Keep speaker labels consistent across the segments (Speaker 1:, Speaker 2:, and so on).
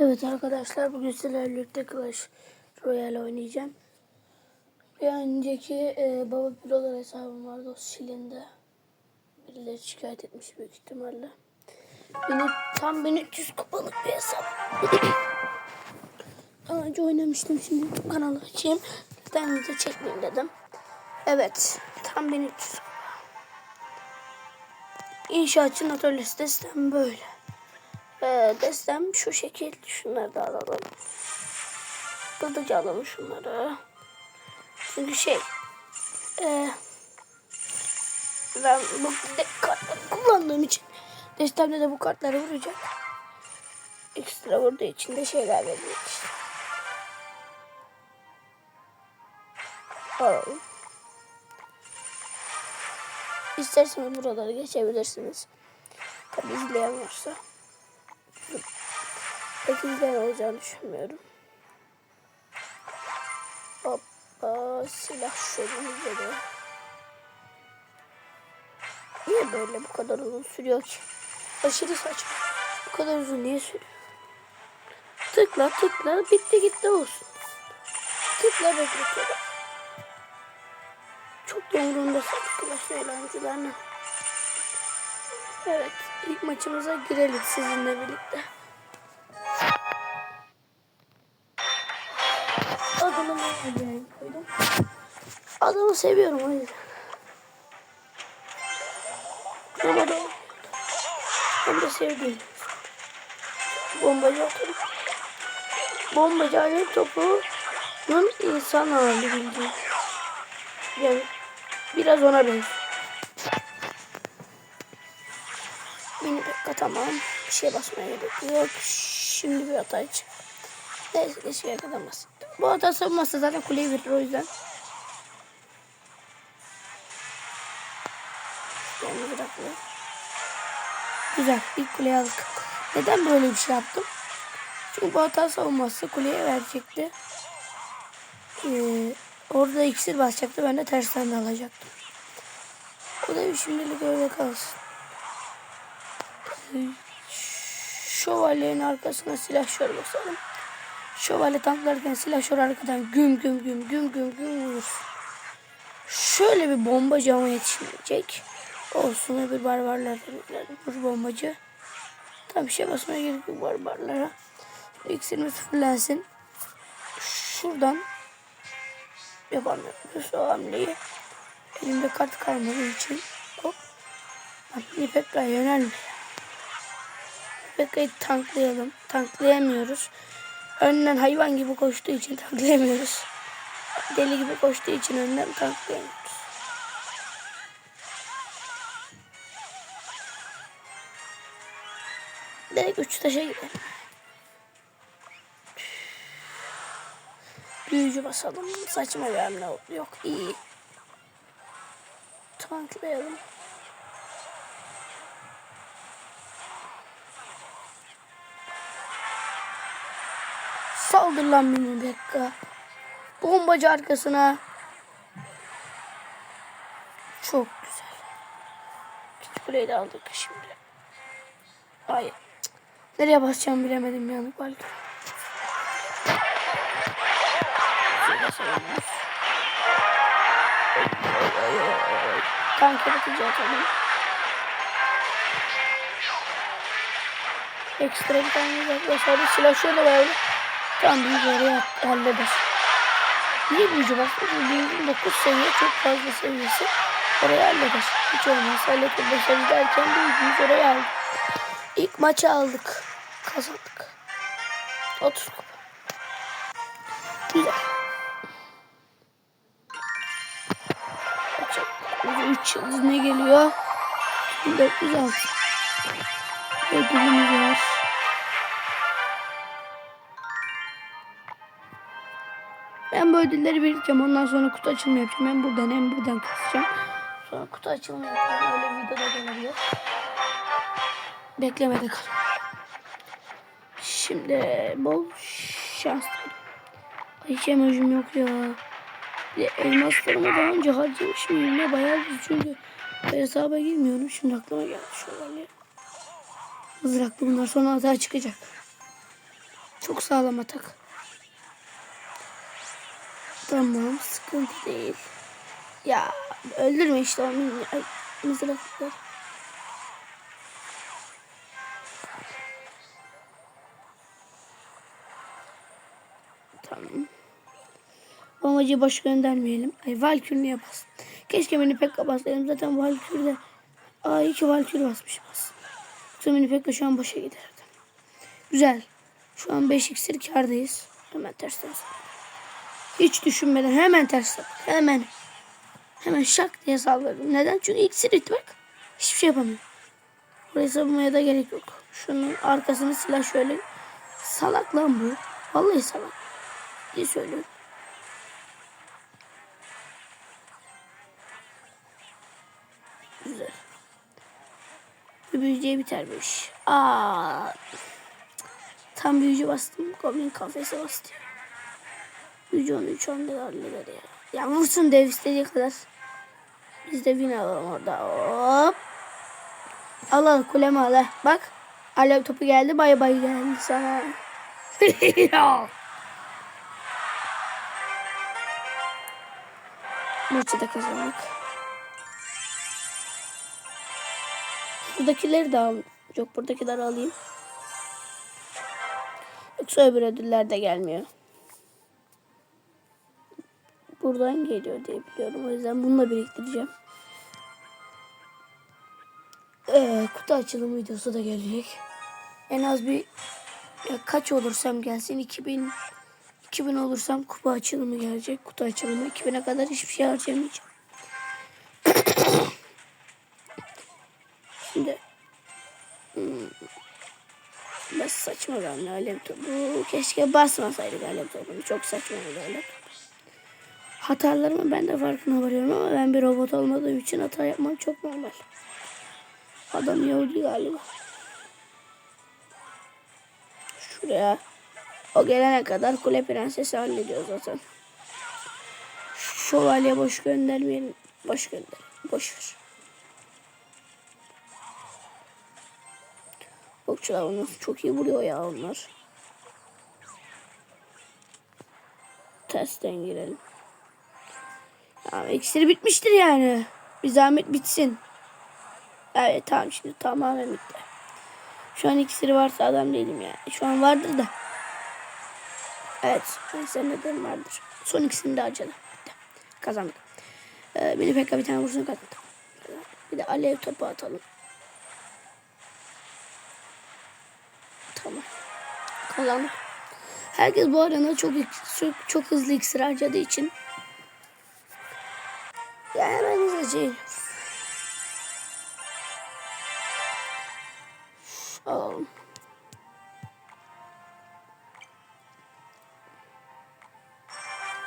Speaker 1: Evet arkadaşlar bugün sizlerle birlikte Clash Royale oynayacağım. Bir önceki e, Baba Pirolar hesabım vardı o silindi. Birileri şikayet etmiş büyük ihtimalle. Beni, tam 1300 kupalık bir hesap. Daha önce oynamıştım şimdi bu kanalı açayım. Neden video çekmeyeyim dedim. Evet tam 1300 kupa. İnşaatçı atölyesi destem böyle. Ee, destem şu şekil. Şunları da alalım. Hızlıca alalım şunları. Çünkü şey e, ben bu kartları kullandığım için destemde de bu kartları vuracak. Ekstra vurduğu için de şeyler veriyor. Alalım. İsterseniz buraları geçebilirsiniz. Tabi izleyen varsa. Pek izleyen olacağını düşünmüyorum. Hoppa silah şöyle de. Niye böyle bu kadar uzun sürüyor ki? Aşırı saçma. Bu kadar uzun niye sürüyor? Tıkla tıkla bitti gitti olsun. Tıkla bekletiyor. Çok da umurumda Clash eğlencelerine. Evet ilk maçımıza girelim sizinle birlikte. Ne koydum? Adamı seviyorum o yüzden. Ama da hem de sevdiğim. Bombacı atarım. Bombacı alev topunun insan hali bildiğin. Yani biraz ona benziyor. Mini pekka tamam. Bir şey basmaya gerek yok. Şimdi bir hata çık. Neyse kadar basit. Bu hata savunmazsa zaten kuleyi verir o yüzden. Yani bırakmıyor. Güzel. ilk kuleyi aldık. Neden böyle bir şey yaptım? Çünkü bu hata savunmazsa kuleye verecekti. Ee, orada iksir basacaktı. Ben de tersten de alacaktım. O da şimdilik öyle kalsın. Şövalyenin arkasına silah şör basalım. Şövalye tanklarken silah şör arkadan güm güm güm güm güm güm vurur. Şöyle bir bombacı ama yetişmeyecek. Olsun bir barbarlar vur bombacı. Tam bir şey basmaya gerek yok barbarlara. İksirimiz fırlansın. Şuradan yapamıyoruz o hamleyi. Elimde kart kalmadığı için hop. Nipek'e yönelme. Nipek'i tanklayalım. Tanklayamıyoruz. Önden hayvan gibi koştuğu için tanklayamıyoruz. Deli gibi koştuğu için önden tanklayamıyoruz. Direkt üç taşa gidelim. Büyücü basalım. Saçma bir hamle. Yok iyi. Tanklayalım. Saldır lan beni Bekka. Bombacı arkasına. Çok güzel. İkinci kuleyi de aldık şimdi. Hayır. Nereye basacağımı bilemedim yanık belki. Kanka bakacağız atalım. Ekstra bir tane yaklaşalım. Silah şöyle böyle. Tam bir yere halleder. Niye büyücü bak? Büyücünün 9 seviye çok fazla seviyesi. Orayı halleder. Hiç olmaz. Halletir başarı derken büyücümüz orayı aldı. İlk maçı aldık. Kazandık. 30 kupa. Güzel. 3 yıldız ne geliyor? 406. Ödülümüz var. Ben bu ödülleri birikeceğim. Ondan sonra kutu açılımı yapacağım. Hem buradan hem buradan kasacağım. Sonra kutu açılımı yapacağım. Öyle videoda gelebilir. Beklemede kal. Şimdi bol şans. Ay hiç emojim yok ya. Elmaslarımı daha önce harcamış mıyım ne bayağı çünkü hesaba girmiyorum. Şimdi aklıma geldi şöyle. Mızraklı bunlar sonra hata çıkacak. Çok sağlam atak. Tamam sıkıntı değil. Ya öldürme işte o min- ay, mızrakları. Tamam. Bombacıyı boş göndermeyelim. Ay Valkyrie'ye bas. Keşke beni Pekka basaydım. Zaten Valkyrie'de... Aa iyi ki basmışım aslında. Yoksa beni Pekka şu an boşa giderdi. Güzel. Şu an 5 iksir kardayız. Hemen ters ters. Hiç düşünmeden hemen ters. Hemen. Hemen şak diye saldırdım. Neden? Çünkü iksir bitti bak. Hiçbir şey yapamıyor. Burayı savunmaya da gerek yok. Şunun arkasını silah şöyle. Salak lan bu. Vallahi salak. diye söylüyorum. Güzel. Bir büyücüye biter bu iş. Aa, tam büyücü bastım. Goblin kafese bastı. Büyücü onu 3 anda halleder ya. Ya vursun dev istediği kadar. Biz de win alalım orada. Hop. Al al kulemi al. Bak. Alev topu geldi. Bay bay geldi sana. Maçı da kazandık. Buradakileri de al. Yok buradakileri alayım. Yoksa öbür ödüller de gelmiyor. Buradan geliyor diye biliyorum. O yüzden bununla biriktireceğim. Ee, kutu açılım videosu da gelecek. En az bir ya kaç olursam gelsin 2000 2000 olursam kupa açılımı gelecek. Kutu açılımı 2000'e kadar hiçbir şey harcamayacağım. Şimdi hmm, saçma bir hamle alem topu. Keşke basmasaydık alem topunu. Çok saçma bir. Hatalarımı ben de farkına varıyorum ama ben bir robot olmadığım için hata yapmam çok normal. Adam Yahudi galiba. Şuraya. O gelene kadar kule prensesi hallediyor zaten. Şövalye boş göndermeyelim. Boş gönder. Boş ver. Okçular onu çok iyi vuruyor ya onlar. Tersten girelim. Ya iksiri bitmiştir yani. Bir zahmet bitsin. Evet tamam şimdi tamamen bitti. Şu an iksiri varsa adam değilim yani. Şu an vardır da. Evet. Neyse neden vardır. Son ikisini de harcadım. Kazandık. Ee, beni pekka bir tane vursun kazandık. Bir de alev topu atalım. Tamam. Kazandık. Herkes bu arada çok, çok, çok hızlı iksir harcadığı için ya hemen hızlıca. Alalım.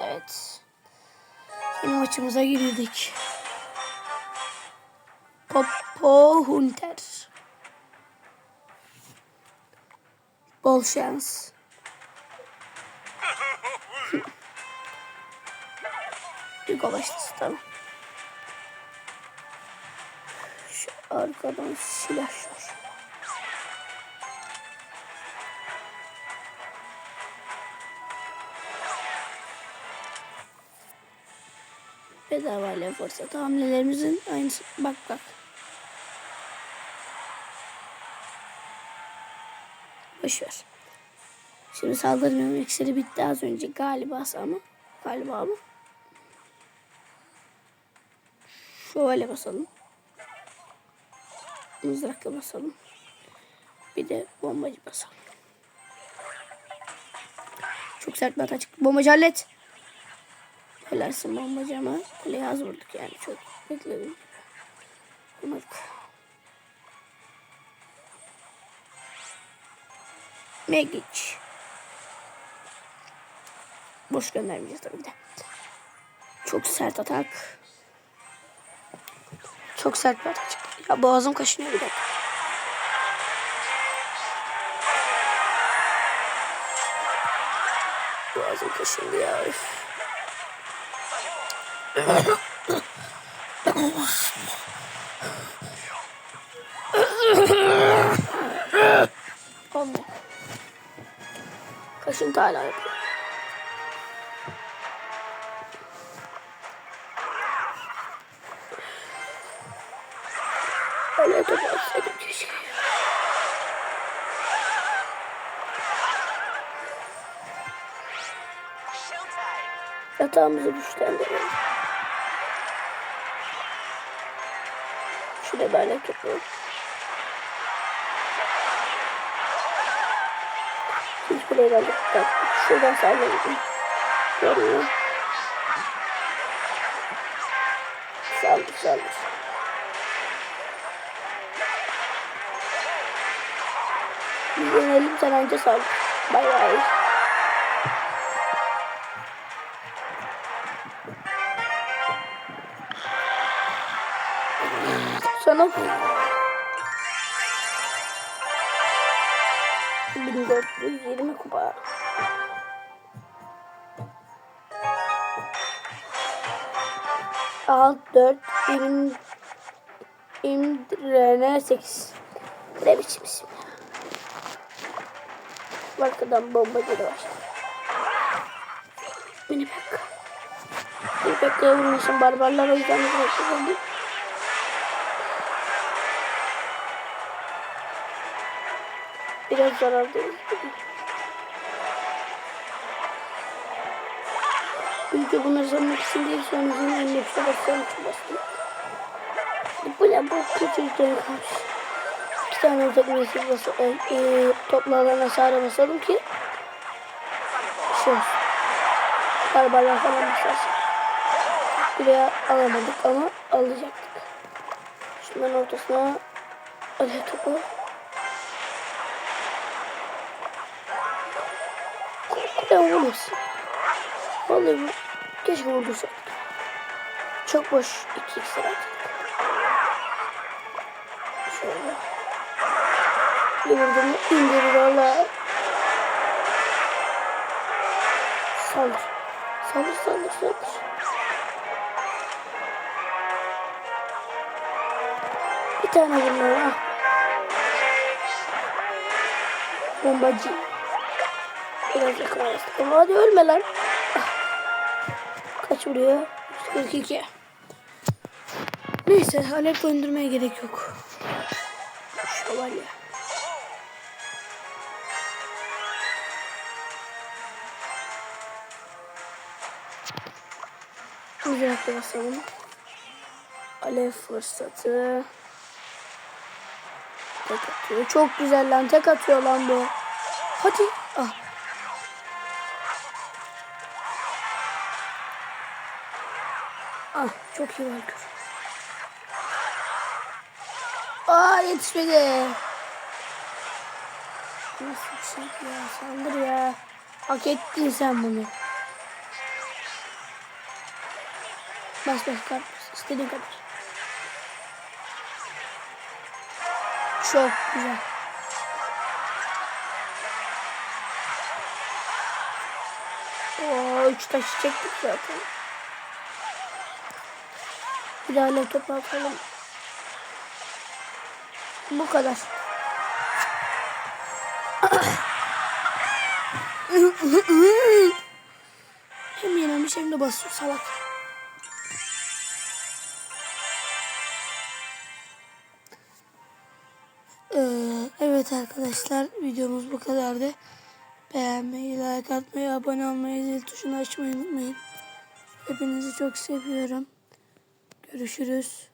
Speaker 1: Evet. Yine maçımıza girdik. Popo Hunter. Bol şans. Hugo başlasın tamam. Arkadan silah. Bedava ile fırsat hamlelerimizin aynısı. Bak bak. Boş ver. Şimdi saldırmıyorum. İksiri bitti az önce galiba ama. Galiba ama. Şöyle basalım. Mızrakla basalım. Bir de bombacı basalım. Çok sert bir hata çıktı. Bombacı hallet. Helalsin bombacı ama kuleye az vurduk yani. Çok bekledim. Vurmadık. Megic. Boş göndermeyeceğiz tabii de. Çok sert atak. Çok sert bir atak. Ya boğazım kaşınıyor bir dakika. Boğazım kaşındı ya. Olmuyor. Kaşıntı hala yapıyor. Yatağımızı güçlendirelim. Şuraya böyle toplayalım. Hiç buraya geldik. Bak, Şuradan sallayalım. Görmüyor. Saldır saldır. Biz yenelim sen anca saldır. Bay bay. Sana 1420 kupa. Alt 4 im imdrene 8. Ne biçim isim. Arkadan var. Mini pek. Mini pek'e vurmuşum barbarlar o yüzden bırakıldı. Biraz zarardayız. Çünkü bunları sanmak için değil sonucun önüne bir şey basıyorum şu bastım. Bu ne bu küçük canı kalmış. İki tane uzak mesafe bas e, e, toplu alana sahara basalım ki şey olsun. Barbarlar falan basarsın. Buraya alamadık ama alacaktık. Şunların ortasına alıyor topu. Kule olmasın. Vallahi keşke vurdursak. Çok boş iki attık. Şöyle. Vurdum indirir valla. Saldır. Saldır saldır saldır. Bir tane ha. Bombacı. Biraz yakalayasın. Ama hadi ölme lan. Kaç vuruyor? 142. Neyse Halep döndürmeye gerek yok. Şövalye. Mızrakla basalım. Alev fırsatı. Tek atıyor. Çok güzel lan. Tek atıyor lan bu. Hadi. Ah. Çok iyi Valkür. Aa yetişmedi. Nasıl şey ya saldır ya. Hak ettin sen bunu. Bas bas karpuz istediğin kadar. Çok güzel. Oo, üç taşı çektik zaten. Bir daha laptop atalım. Bu kadar. hem yememiş hem de basıyor salak. Ee, evet arkadaşlar videomuz bu kadardı. Beğenmeyi, like atmayı, abone olmayı, zil tuşunu açmayı unutmayın. Hepinizi çok seviyorum. Görüşürüz.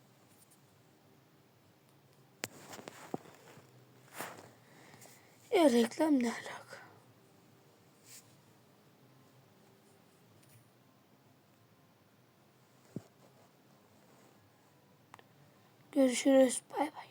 Speaker 1: Ya reklam ne alaka? Görüşürüz. Bye.